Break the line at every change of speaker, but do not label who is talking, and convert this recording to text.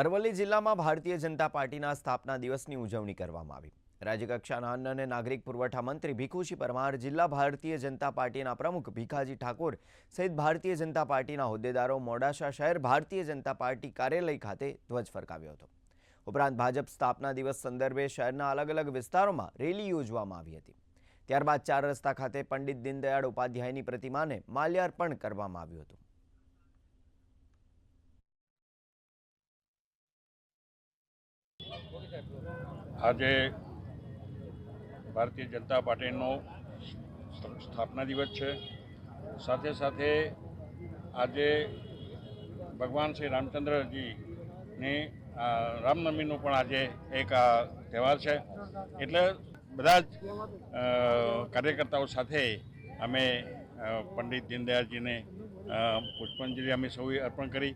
અરવલ્લી જિલ્લામાં ભારતીય જનતા પાર્ટીના સ્થાપના દિવસની ઉજવણી કરવામાં આવી. રાજ્યકક્ષાના અન્ન અને નાગરિક પુરવઠા મંત્રી ભીખુજી પરમાર, જિલ્લા ભારતીય જનતા પાર્ટીના પ્રમુખ ભીખાજી ઠાકોર સહિત ભારતીય જનતા પાર્ટીના હોદ્દેદારો મોડાસા શહેર ભારતીય જનતા પાર્ટી કાર્યાલય ખાતે ધ્વજ ફરકાવ્યો હતો. ઉપરાંત ભાજપ સ્થાપના દિવસ સંદર્ભે શહેરના અલગ અલગ વિસ્તારોમાં રેલી યોજવામાં આવી હતી. ત્યારબાદ ચાર રસ્તા ખાતે પંડિત દીનદયાળ ઉપાધ્યાયની પ્રતિમાને માલ્યાર્પણ કરવામાં આવ્યું હતું.
આજે ભારતીય જનતા પાર્ટીનો સ્થાપના દિવસ છે. સાથે સાથે આજે ભગવાન શ્રી રામચંદ્રજીની રામનવમીનું પણ આજે એક તહેવાર છે. એટલે બધા જ કાર્યકર્તાઓ સાથે અમે પંડિત દીનદયાળજીને પુષ્પાંજલિ અમે સૌએ અર્પણ કરી.